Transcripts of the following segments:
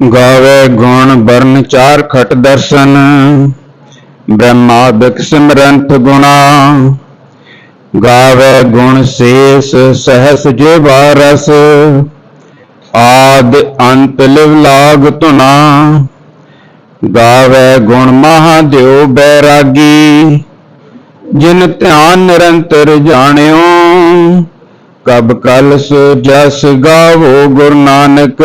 ਗਾਵੇ ਗੁਣ ਬਰਨ ਚਾਰ ਖਟ ਦਰਸ਼ਨ ਬ੍ਰਹਮਾਦਿਕ ਸਿਮਰੰਤ ਗੁਣਾ। ਗਾਵੇ ਗੁਣ ਸੇਸ ਸਹਸ ਜੇ ਰਸ ਆਦ ਅੰਤ ਲਿਵ ਲਾਗ ਧੁਨਾ। ਗਾਵੇ ਗੁਣ ਮਹਾਦੇਵ ਬੈਰਾਗੀ, ਜਿਨ ਧਿਆਨ ਨਿਰੰਤਰ ਜਾਣਿਓ, ਕਬ ਕਲ ਸੋ ਜਸ ਗਾਵੋ ਗੁਰੂ ਨਾਨਕ।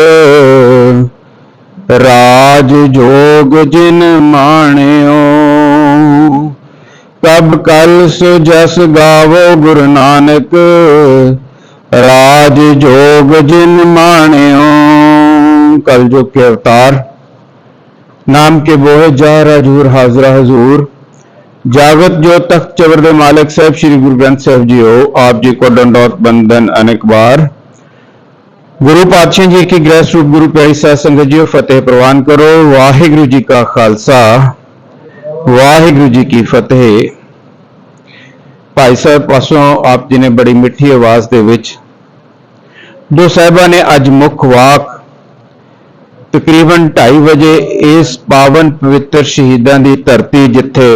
ਰਾਜ ਜੋਗ ਜਿਨ ਮਾਣਿਓ। ਕਬ ਕਲ ਸੋ ਜਸ ਗਾਵੋ ਗੁਰੂ ਨਾਨਕ, ਰਾਜ ਜੋਗ ਜਿਨ ਮਾਣਿਓ। ਕਲ ਜੋ ਕੇ ਅਵਤਾਰ, ਨਾਮ ਕੇ ਬੋਹੇ ਜਾ ਹਜੂਰ, ਹਾਜ਼ਰਾ ਹਜ਼ੂਰ। ਜਾਗਤ ਜੋ ਤਖਤ ਚਵਰ ਦੇ ਮਾਲਕ ਸਾਹਿਬ, ਸ੍ਰੀ ਗੁਰੂ ਗ੍ਰੰਥ ਸਾਹਿਬ ਜੀਓ, ਆਪ ਜੀ ਕੋ ਦੰਡੋਤ ਬੰਦਨ ਅਨੇਕ ਬਾਰ ਗੁਰੂ ਪਾਤਸ਼ਾਹ ਜੀ ਕੀ ਗ੍ਰਹਿ ਸਰੂਪ ਗੁਰੂ ਪਿਆਰੀ ਸਾਧ ਸੰਗਤ ਜੀਓ ਫਤਿਹ ਪ੍ਰਵਾਨ ਕਰੋ। ਵਾਹਿਗੁਰੂ ਜੀ ਕਾ ਖਾਲਸਾ। ਵਾਹਿਗੁਰੂ ਜੀ ਕੀ ਫਤਿਹ। ਭਾਈ ਸਾਹਿਬ, ਪਾਸੋਂ ਆਪ ਜੀ ਨੇ ਬੜੀ ਮਿੱਠੀ ਆਵਾਜ਼ ਦੇ ਵਿੱਚ ਦੋ ਸਾਹਿਬਾਂ ਨੇ ਅੱਜ ਮੁੱਖ ਵਾਕ ਤਕਰੀਬਨ 2:30 ਵਜੇ ਇਸ ਪਾਵਨ ਪਵਿੱਤਰ ਸ਼ਹੀਦਾਂ ਦੀ ਧਰਤੀ ਜਿੱਥੇ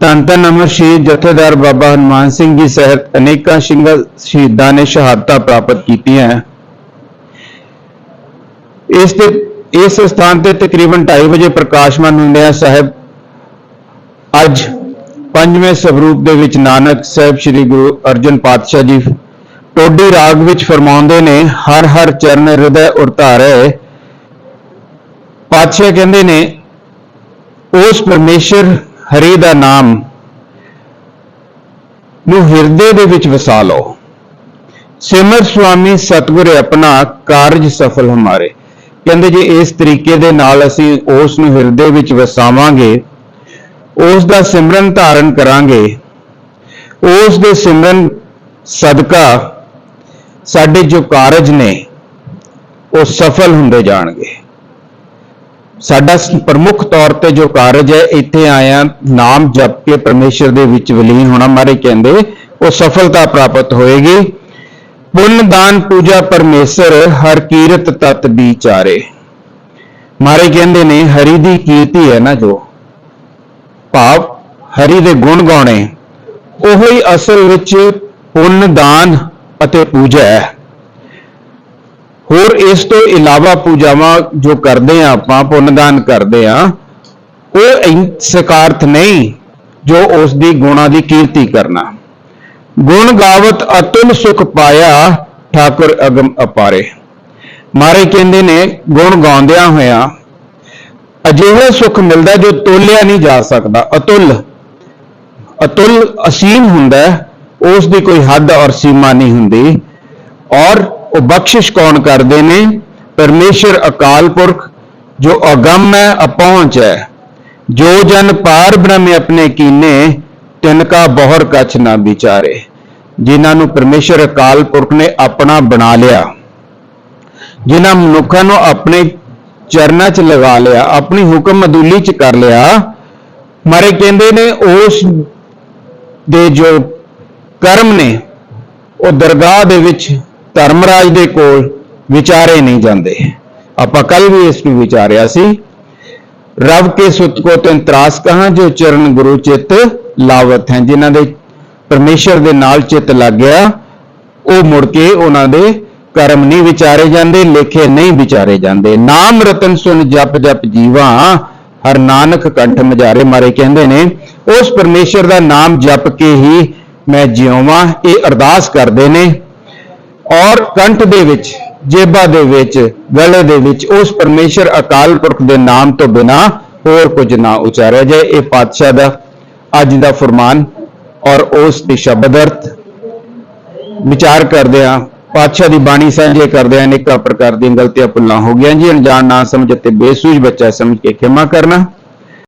ਧੰਨ ਧੰਨ ਅਮਰ ਸ਼ਹੀਦ ਜਥੇਦਾਰ ਬਾਬਾ ਹਨੂਮਾਨ ਸਿੰਘ ਜੀ ਸਹਿਤ ਅਨੇਕਾਂ ਸਿੰਘਾਂ ਸ਼ਹੀਦਾਂ ਨੇ ਸ਼ਹਾਦਤਾਂ ਪ੍ਰਾਪਤ ਕੀਤੀਆਂ ਇਸ ਤੇ, ਇਸ ਸਥਾਨ ਤੇ ਤਕਰੀਬਨ 2:30 ਵਜੇ ਪ੍ਰਕਾਸ਼ਮਾਨ ਹੁੰਦਿਆਂ ਸਾਹਿਬ। ਅੱਜ ਪੰਜਵੇਂ ਸਵਰੂਪ ਦੇ ਵਿੱਚ ਨਾਨਕ ਸਾਹਿਬ ਸ੍ਰੀ ਗੁਰੂ ਅਰਜਨ ਪਾਤਸ਼ਾਹ ਜੀ ਟੋਡੀ ਰਾਗ ਵਿੱਚ ਫਰਮਾਉਂਦੇ ਨੇ, ਹਰ ਹਰ ਚਰਨ ਹਿਰਦੈ ਉਰਤਾਰੇ ਪਾਤਸ਼ਾਹ ਕਹਿੰਦੇ ਨੇ, ਉਸ ਪਰਮੇਸ਼ਰ ਹਰੀ ਦਾ ਨਾਮ ਨੂੰ ਹਿਰਦੇ ਦੇ ਵਿੱਚ ਵਸਾ ਲਓ। ਸਿਮਰ ਸੁਆਮੀ ਸਤਿਗੁਰ ਆਪਣਾ ਕਾਰਜ ਸਫਲ ਹਮਾਰੇ। ਕਹਿੰਦੇ ਜੇ, ਇਸ ਤਰੀਕੇ ਦੇ ਨਾਲ ਅਸੀਂ ਉਸ ਨੂੰ ਹਿਰਦੇ ਵਿੱਚ ਵਸਾਵਾਂਗੇ, ਉਸ ਦਾ ਸਿਮਰਨ ਧਾਰਨ ਕਰਾਂਗੇ, ਉਸ ਦੇ ਸਿਮਰਨ ਸਦਕਾ ਸਾਡੇ ਜੋ ਕਾਰਜ ਨੇ, ਉਹ ਸਫਲ ਹੁੰਦੇ ਜਾਣਗੇ। ਸਾਡਾ ਪ੍ਰਮੁੱਖ ਤੌਰ ਤੇ ਜੋ ਕਾਰਜ ਹੈ, ਇੱਥੇ ਆਇਆ ਨਾਮ ਜਪ ਕੇ ਪਰਮੇਸ਼ਰ ਦੇ ਵਿੱਚ ਵਿਲੀਨ ਹੋਣਾ ਮਾਰੇ ਕਹਿੰਦੇ, ਉਹ ਸਫਲਤਾ ਪ੍ਰਾਪਤ ਹੋਏਗੀ। ਪੁੰਨ ਦਾਨ ਪੂਜਾ ਪਰਮੇਸ਼ਰ, ਹਰ ਕੀਰਤ ਤਤ ਵਿਚਾਰੇ। ਮਾਰੇ ਕਹਿੰਦੇ ਨੇ, ਹਰੀ ਦੀ ਕੀਰਤੀ ਹੈ ਨਾ ਜੋ, ਭਾਵ ਹਰੀ ਦੇ ਗੁਣ ਗਾਉਣੇ, ਉਹੀ ਅਸਲ ਵਿੱਚ ਪੁੰਨ ਦਾਨ ਅਤੇ ਪੂਜਾ ਹੈ। ਹੋਰ ਇਸ ਤੋਂ ਇਲਾਵਾ ਪੂਜਾਵਾਂ ਜੋ ਕਰਦੇ ਆ ਆਪਾਂ ਪੁੰਨਦਾਨ ਕਰਦੇ ਆ ਉਹ ਇਨ- ਸਕਾਰਥ ਨਹੀਂ ਜੋ ਉਸ ਦੀ ਗੁਣਾ ਦੀ ਕੀਰਤੀ ਕਰਨਾ। ਗੁਣ ਗਾਵਤ ਅਤੁਲ ਸੁਖ ਪਾਇਆ ਠਾਕੁਰ ਅਗਮ ਅਪਾਰੇ। ਮਾਰੇ ਕਹਿੰਦੇ ਨੇ ਗੁਣ ਗਾਉਂਦਿਆਂ ਹੋਇਆਂ ਅਜਿਹਾ ਸੁਖ ਮਿਲਦਾ ਜੋ ਤੋਲਿਆ ਨਹੀਂ ਜਾ ਸਕਦਾ। ਅਤੁਲ ਅਤੁਲ ਅਸੀਮ ਹੁੰਦਾ ਹੈ, ਉਸ ਦੀ ਕੋਈ ਹੱਦ ਔਰ ਸੀਮਾ ਨਹੀਂ ਹੁੰਦੀ। ਔਰ ਉਹ ਬਖਸ਼ਿਸ਼ ਕੌਣ ਕਰਦੇ ਨੇ? ਪਰਮੇਸ਼ਰ ਅਕਾਲ ਪੁਰਖ, ਜੋ ਅਗੰਮ ਹੈ, ਅਪਹੁੰਚ ਹੈ। ਜੋ ਜਨ ਪਾਰ ਬ੍ਰਹਮ ਆਪਣੇ ਕੀਨੇ, ਤਿਨ ਕਾ ਬਹੁਰ ਕਛ ਨਾ ਵਿਚਾਰੇ। ਜਿਨ੍ਹਾਂ ਨੂੰ ਪਰਮੇਸ਼ਰ ਅਕਾਲ ਪੁਰਖ ਨੇ ਆਪਣਾ ਬਣਾ ਲਿਆ। ਜਿਨ੍ਹਾਂ ਮਨੁੱਖਾਂ ਨੂੰ ਆਪਣੇ ਚਰਨਾਂ 'ਚ ਲਗਾ ਲਿਆ, ਆਪਣੀ ਹੁਕਮ ਅਦੂਲੀ 'ਚ ਕਰ ਲਿਆ, ਮਾਰੇ ਕਹਿੰਦੇ ਨੇ, ਉਸ ਦੇ ਜੋ ਕਰਮ ਨੇ, ਉਹ ਦਰਗਾਹ ਦੇ ਵਿੱਚ ਧਰਮਰਾਜ ਦੇ ਕੋਲ ਵਿਚਾਰੇ ਨਹੀਂ ਜਾਂਦੇ। ਆਪਾਂ ਕੱਲ ਵੀ ਇਸ ਨੂੰ ਵਿਚਾਰਿਆ ਸੀ। ਰਵ ਕੇ ਸੁਤ ਕੋ ਤੈਨ ਤਰਾਸ ਕਹਾਂ, ਜੋ ਚਰਨ ਗੁਰੂ ਚਿੱਤ ਲਾਵਤ ਹੈ। ਜਿਨ੍ਹਾਂ ਦੇ ਪਰਮੇਸ਼ਰ ਦੇ ਨਾਲ ਚਿੱਤ ਲੱਗ ਗਿਆ, ਉਹ ਮੁੜ ਕੇ ਉਹਨਾਂ ਦੇ ਕਰਮ ਨਹੀਂ ਵਿਚਾਰੇ ਜਾਂਦੇ, ਲੇਖੇ ਨਹੀਂ ਵਿਚਾਰੇ ਜਾਂਦੇ। ਨਾਮ ਰਤਨ ਸੁਨ ਜਪ ਜਪ ਜੀਵਾ, ਹਰ ਨਾਨਕ ਕੰਠ ਮਜ਼ਾਰੇ ਮਾਰੇ ਕਹਿੰਦੇ ਨੇ, ਉਸ ਪਰਮੇਸ਼ਰ ਦਾ ਨਾਮ ਜਪ ਕੇ ਹੀ ਮੈਂ ਜਿਉਵਾਂ, ਇਹ ਅਰਦਾਸ ਕਰਦੇ ਨੇ। ਔਰ ਕੰਠ ਦੇ ਵਿੱਚ, ਜੇਬਾਂ ਦੇ ਵਿੱਚ, ਗਲੇ ਦੇ ਵਿੱਚ, ਉਸ ਪਰਮੇਸ਼ਰ ਅਕਾਲ ਪੁਰਖ ਦੇ ਨਾਮ ਤੋਂ ਬਿਨਾ ਹੋਰ ਕੁਝ ਨਾ ਉਚਾਰਿਆ ਜਾਏ। ਇਹ ਪਾਤਸ਼ਾਹ ਦਾ ਅੱਜ ਦਾ ਫਰਮਾਨ ਔਰ ਉਸ ਦੀ ਸ਼ਬਦ ਅਰਥ ਵਿਚਾਰ ਕਰਦੇ ਆ ਪਾਤਸ਼ਾਹ ਦੀ ਬਾਣੀ ਸਾਂਝੇ ਕਰਦੇ ਆ ਅਨੇਕਾਂ ਪ੍ਰਕਾਰ ਦੀਆਂ ਗਲਤੀਆਂ ਭੁੱਲਾਂ ਹੋ ਗਈਆਂ ਜੀ। ਅਣਜਾਣ ਨਾ ਸਮਝ ਅਤੇ ਬੇਸੂਝ ਬੱਚਾ ਸਮਝ ਕੇ ਖਿਮਾ ਕਰਨਾ।